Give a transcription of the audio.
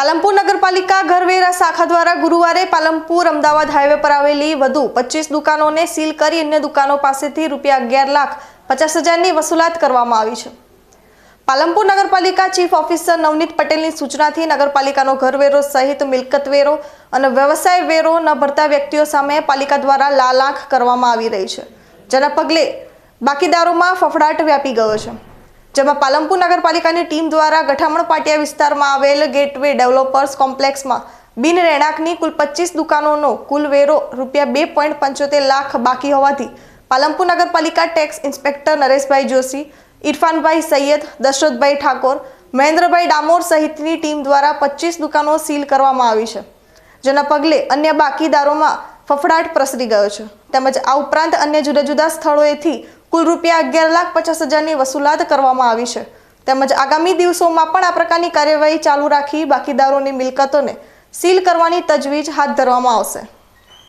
પાલનપુર નગરપાલિકા ઘરવેરા શાખા દ્વારા ગુરુવારે પાલનપુર અમદાવાદ હાઈવે પર આવેલી વધુ પચીસ દુકાનોને સીલ કરી અન્ય દુકાનો પાસેથી રૂપિયા અગિયાર લાખ પચાસ હજારની વસૂલાત કરવામાં આવી છે. પાલનપુર નગરપાલિકા ચીફ ઓફિસર નવનીત પટેલની સૂચનાથી નગરપાલિકાનો ઘરવેરો સહિત મિલકત વેરો અને વ્યવસાય વેરો ન ભરતા વ્યક્તિઓ સામે પાલિકા દ્વારા લાલાંખ કરવામાં આવી રહી છે. જેના પગલે બાકીદારોમાં ફફડાટ વ્યાપી ગયો છે. જેમાં પાલનપુર નગરપાલિકાની ટીમ દ્વારા ગઠામણ પાટિયા વિસ્તારમાં આવેલ ગેટવે ડેવલપર્સ કોમ્પ્લેક્સમાં બિન રહેણાંકની કુલ પચીસ દુકાનોનો કુલ વેરો રૂપિયા બે પોઈન્ટ પંચોતેર લાખ બાકી હોવાથી પાલનપુર નગરપાલિકા ટેક્સ ઇન્સ્પેક્ટર નરેશભાઈ જોશી, ઇરફાનભાઈ સૈયદ, દશરથભાઈ ઠાકોર, મહેન્દ્રભાઈ ડામોર સહિતની ટીમ દ્વારા પચીસ દુકાનો સીલ કરવામાં આવી છે. જેના પગલે અન્ય બાકીદારોમાં ફફડાટ પ્રસરી ગયો છે. તેમજ આ ઉપરાંત અન્ય જુદા જુદા સ્થળોએથી કુલ રૂપિયા અગિયાર લાખ પચાસ હજારની વસૂલાત કરવામાં આવી છે. તેમજ આગામી દિવસોમાં પણ આ પ્રકારની કાર્યવાહી ચાલુ રાખી બાકીદારોની મિલકતોને સીલ કરવાની તજવીજ હાથ ધરવામાં આવશે.